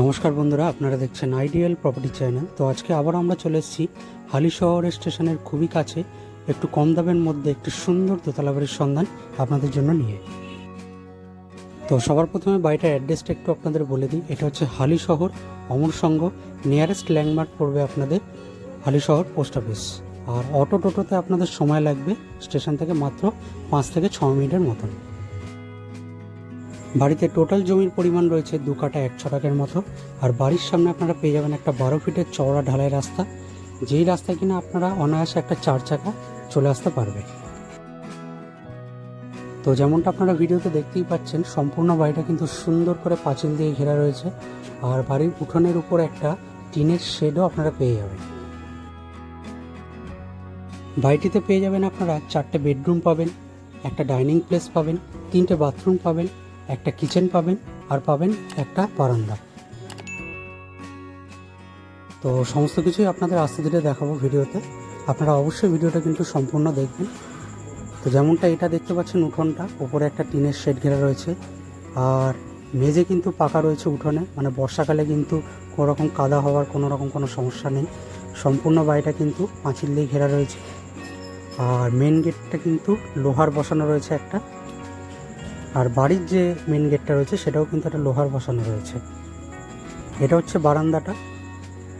নমস্কার বন্ধুরা, আপনারা দেখছেন আইডিয়াল প্রপার্টি চ্যানেল। তো আজকে আবার আমরা চলে এসেছি হালি শহরের স্টেশনের খুবই কাছে, একটু কম দামের মধ্যে একটি সুন্দর দোতলা বাড়ির সন্ধান আপনাদের জন্য নিয়ে। তো সবার প্রথমে বাড়িটার অ্যাড্রেসটা একটু আপনাদের বলে দিই। এটা হচ্ছে হালি শহর অমর সংঘ নিয়ারেস্ট ল্যান্ডমার্ক পড়বে আপনাদের হালি শহর পোস্ট অফিস আর অটো টোটোতে আপনাদের সময় লাগবে স্টেশন থেকে মাত্র পাঁচ থেকে ছ মিনিটের মতন। বাড়িতে টোটাল জমির পরিমাণ রয়েছে দু কাটা এক ছটাকের মতো। আর বাড়ির সামনে আপনারা পেয়ে যাবেন একটা বারো ফিটের চওড়া ঢালাই রাস্তা। যেই রাস্তায় কিনা আপনারা অনায়াসে একটা চার চাকা চলে আসতে পারবে। তো যেমনটা আপনারা ভিডিওতে দেখতেই পাচ্ছেন, সম্পূর্ণ বাড়িটা কিন্তু সুন্দর করে পাঁচিল দিয়ে ঘেরা রয়েছে। আর বাড়ির উঠোনের উপর একটা টিনের শেডও আপনারা পেয়ে যাবেন। বাড়িটিতে পেয়ে যাবেন আপনারা চারটে বেডরুম পাবেন, একটা ডাইনিং প্লেস পাবেন, তিনটে বাথরুম পাবেন একটা কিচেন পাবেন আর পাবেন একটা বারান্দা। তো সমস্ত কিছুই আপনাদের আস্তে ধীরে দেখাবো ভিডিওতে। আপনারা অবশ্যই ভিডিওটা কিন্তু সম্পূর্ণ দেখবেন। তো যেমনটা এটা দেখতে পাচ্ছেন উঠোনটা, উপরে একটা টিনের শেড ঘেরা রয়েছে। আর মেঝে কিন্তু পাকা রয়েছে উঠোনে মানে বর্ষাকালে কিন্তু কোনো রকম কাদা হওয়ার কোনো রকম কোনো সমস্যা নেই। সম্পূর্ণ বাড়িটা কিন্তু পাঁচিল দিয়ে ঘেরা রয়েছে। আর মেন গেটটা কিন্তু লোহার বসানো রয়েছে একটা। আর বাড়ির যে মেন গেটটা রয়েছে, সেটাও কিন্তু একটা লোহার বসানো রয়েছে। এটা হচ্ছে বারান্দাটা।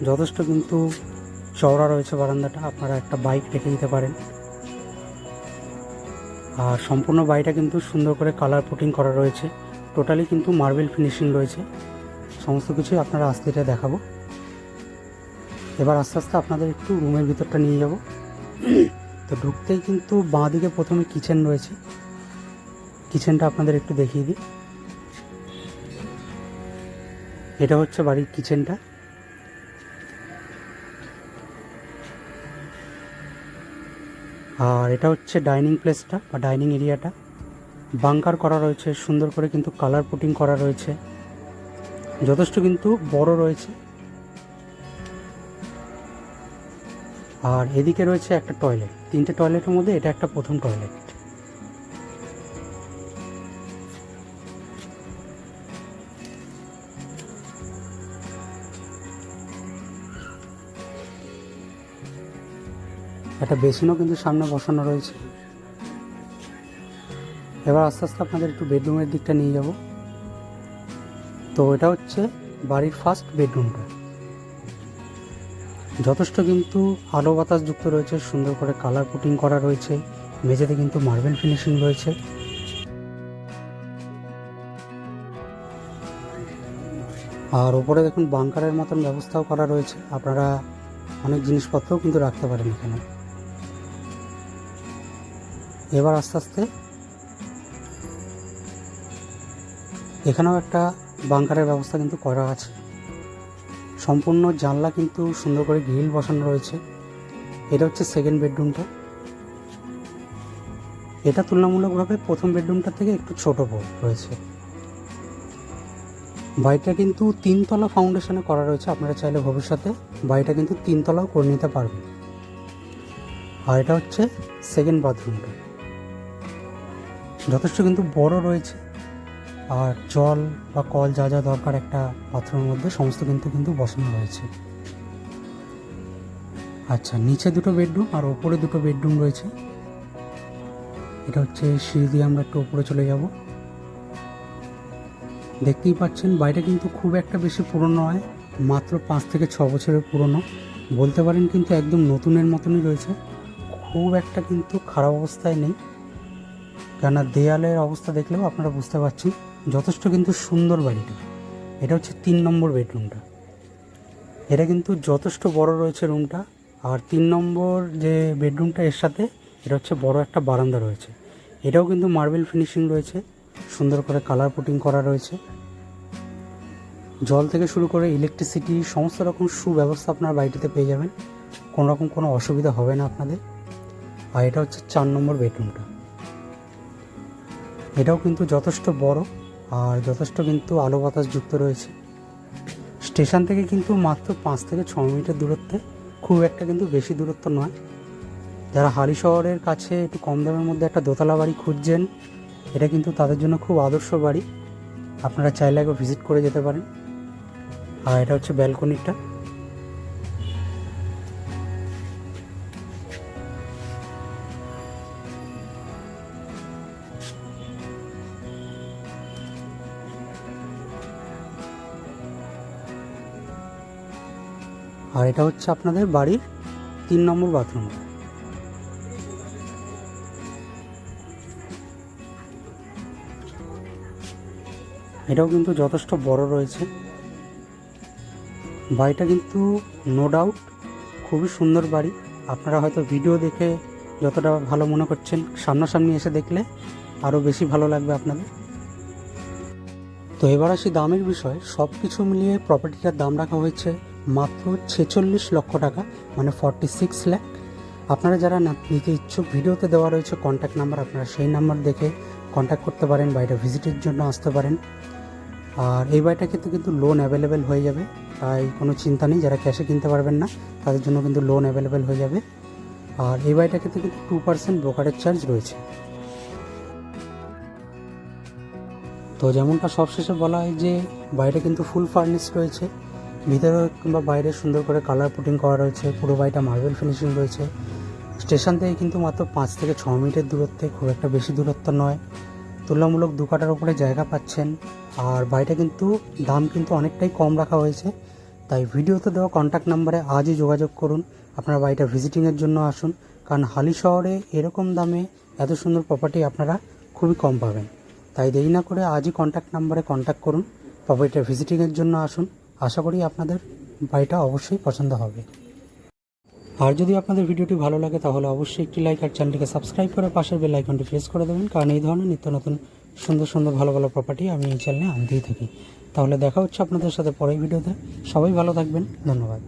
যথেষ্ট কিন্তু চওড়া রয়েছে বারান্দাটা। আপনারা একটা বাইক রেখে দিতে পারেন। আর সম্পূর্ণ বাড়িটা কিন্তু সুন্দর করে কালার পুটিং করা রয়েছে। টোটালি কিন্তু মার্বেল ফিনিশিং রয়েছে। সমস্ত কিছুই আপনারা আস্তে আস্তে দেখাবো। এবার আস্তে আস্তে আপনাদের একটু রুমের ভিতরটা নিয়ে যাব। তো ঢুকতেই কিন্তু বাঁ দিকে প্রথমে কিচেন রয়েছে। কিচেনটা আপনাদের একটু দেখিয়ে দিই। এটা হচ্ছে বাড়ির কিচেনটা। আর এটা হচ্ছে ডাইনিং প্লেসটা বা ডাইনিং এরিয়াটা। বাংকার করা রয়েছে, সুন্দর করে কিন্তু কালার পুটিং করা রয়েছে। যথেষ্ট কিন্তু বড় রয়েছে। আর এদিকে রয়েছে একটা টয়লেট। তিনটে টয়লেটের মধ্যে এটা একটা প্রথম টয়লেট। একটা বেসিনও কিন্তু সামনে বসানো রয়েছে। এবার আস্তে আস্তে আপনাদের একটু বেডরুমের দিকটা নিয়ে যাব। তো এটা হচ্ছে বাড়ির ফার্স্ট বেডরুমটা। যথেষ্ট কিন্তু আলো বাতাস যুক্ত রয়েছে, সুন্দর করে কালার পুটিং করা রয়েছে, মেঝেতে কিন্তু মার্বেল ফিনিশিং রয়েছে। আর ওপরে দেখুন বাংকারের মতন ব্যবস্থাও করা রয়েছে। আপনারা অনেক জিনিসপত্রও কিন্তু রাখতে পারেন এখানে। এবার আস্তে আস্তে এখানেও একটা বাংকারের ব্যবস্থা কিন্তু করা আছে। সম্পূর্ণ জানলা কিন্তু সুন্দর করে গ্রিল বসানো রয়েছে। এটা হচ্ছে সেকেন্ড বেডরুমটা এটা তুলনামূলকভাবে প্রথম বেডরুমটা থেকে একটু ছোট রয়েছে। বাড়িটা কিন্তু তিনতলা ফাউন্ডেশনে করা রয়েছে। আপনারা চাইলে ভবিষ্যতে বাড়িটা কিন্তু তিনতলাও করে নিতে পারবেন। আর এটা হচ্ছে সেকেন্ড বাথরুমটা যথেষ্ট কিন্তু বড় রয়েছে। আর জল বা কল যা যা দরকার একটা পাথরের মধ্যে সমস্ত কিন্তু কিন্তু বসানো রয়েছে। আচ্ছা নিচে দুটো বেডরুম আর ওপরে দুটো বেডরুম রয়েছে। এটা হচ্ছে সিঁড়ি দিয়ে আমরা একটু ওপরে চলে যাব। দেখতেই পাচ্ছেন বাড়িটা কিন্তু খুব একটা বেশি পুরনো নয়, মাত্র পাঁচ থেকে ছ বছরের পুরনো। বলতে পারেন কিন্তু একদম নতুনের মতনই রয়েছে। খুব একটা কিন্তু খারাপ অবস্থায় নেই। কেননা দেয়ালের অবস্থা দেখলেও আপনারা বুঝতে পারছেন যথেষ্ট কিন্তু সুন্দর বাড়িটা। এটা হচ্ছে তিন নম্বর বেডরুমটা। এটা কিন্তু যথেষ্ট বড় রয়েছে রুমটা। আর তিন নম্বর যে বেডরুমটা এর সাথে, এটা হচ্ছে বড় একটা বারান্দা রয়েছে। এটাও কিন্তু মার্বেল ফিনিশিং রয়েছে। সুন্দর করে কালার পুটিং করা রয়েছে। জল থেকে শুরু করে ইলেকট্রিসিটি, সমস্ত রকম সুব্যবস্থা আপনার বাড়িটিতে পেয়ে যাবেন। কোনো রকম কোনো অসুবিধা হবে না আপনাদের। আর এটা হচ্ছে চার নম্বর বেডরুমটা। এটাও কিন্তু যথেষ্ট বড় আর যথেষ্ট কিন্তু আলো বাতাস যুক্ত রয়েছে। স্টেশন থেকে কিন্তু মাত্র পাঁচ থেকে ছ মিনিটের দূরত্বে, খুব একটা কিন্তু বেশি দূরত্ব নয়। যারা হালি শহরের কাছে একটু কম দামের মধ্যে একটা দোতলা বাড়ি খুঁজছেন, এটা কিন্তু তাদের জন্য খুব আদর্শ বাড়ি। আপনারা চাইলে একবার ভিজিট করে যেতে পারেন। আর এটা হচ্ছে ব্যালকনিটা। আর এটা হচ্ছে আপনাদের বাড়ির তিন নম্বর বাথরুম এটাও কিন্তু যথেষ্ট বড় রয়েছে। বাড়িটা কিন্তু নো ডাউট খুবই সুন্দর বাড়ি। আপনারা হয়তো ভিডিও দেখে যতটা ভালো মনে করছেন, সামনাসামনি এসে দেখলে আরও বেশি ভালো লাগবে আপনাদের। তো এবার আসি দামের বিষয়। সব কিছু মিলিয়ে প্রপার্টিটার দাম রাখা হয়েছে মাত্র ছেচল্লিশ লক্ষ টাকা মানে ফর্টি সিক্স ল্যাক আপনারা যারা নিতে ইচ্ছুক, ভিডিওতে দেওয়া রয়েছে কন্ট্যাক্ট নাম্বার আপনারা সেই নাম্বার দেখে কন্ট্যাক্ট করতে পারেন বাড়িটা ভিজিটের জন্য আসতে পারেন। আর এই বাড়িটা ক্ষেত্রে কিন্তু লোন অ্যাভেলেবেল হয়ে যাবে, তাই কোনো চিন্তা নেই, যারা ক্যাশে কিনতে পারবেন না, তাদের জন্য কিন্তু লোন অ্যাভেলেবেল হয়ে যাবে। আর এই বাড়িটা ক্ষেত্রে কিন্তু টু পার্সেন্ট ব্রোকারেজ চার্জ রয়েছে। তো যেমনটা সবশেষে বলা হয় যে, বাড়িটা কিন্তু ফুল ফার্নিশ রয়েছে। ভিতরে কিংবা বাইরে সুন্দর করে কালার পুটিং করা রয়েছে, পুরো বাড়িটা মার্বেল ফিনিশিং রয়েছে। স্টেশন থেকে কিন্তু মাত্র পাঁচ থেকে ছ মিনিটের দূরত্বে, খুব একটা বেশি দূরত্ব নয়। তুলনামূলক দু কাটার উপরে জায়গা পাচ্ছেন। আর বাড়িটা কিন্তু, দাম কিন্তু অনেকটাই কম রাখা হয়েছে। তাই ভিডিওতে দেওয়া কন্ট্যাক্ট নাম্বারে আজই যোগাযোগ করুন। আপনারা বাড়িটা ভিজিটিংয়ের জন্য আসুন। কারণ হালি শহরে এরকম দামে এত সুন্দর প্রপার্টি আপনারা খুবই কম পাবেন। তাই দেরি না করে আজই কন্ট্যাক্ট নাম্বারে কন্ট্যাক্ট করুন। প্রপার্টিটা ভিজিটিংয়ের জন্য আসুন। আশা করি আপনাদের বাড়িটা অবশ্যই পছন্দ হবে। আর যদি আপনাদের ভিডিওটি ভালো লাগে, তাহলে অবশ্যই একটি লাইক আর চ্যানেলটিকে সাবস্ক্রাইব করে পাশের বেল আইকনটি প্রেস করে দেবেন। কারণ এই ধরনের নিত্য নতুন, সুন্দর সুন্দর, ভালো ভালো প্রপার্টি আমি এই চ্যানেলে আনতেই থাকি। তাহলে দেখা হচ্ছে আপনাদের সাথে পরের ভিডিওতে। সবাই ভালো থাকবেন। ধন্যবাদ।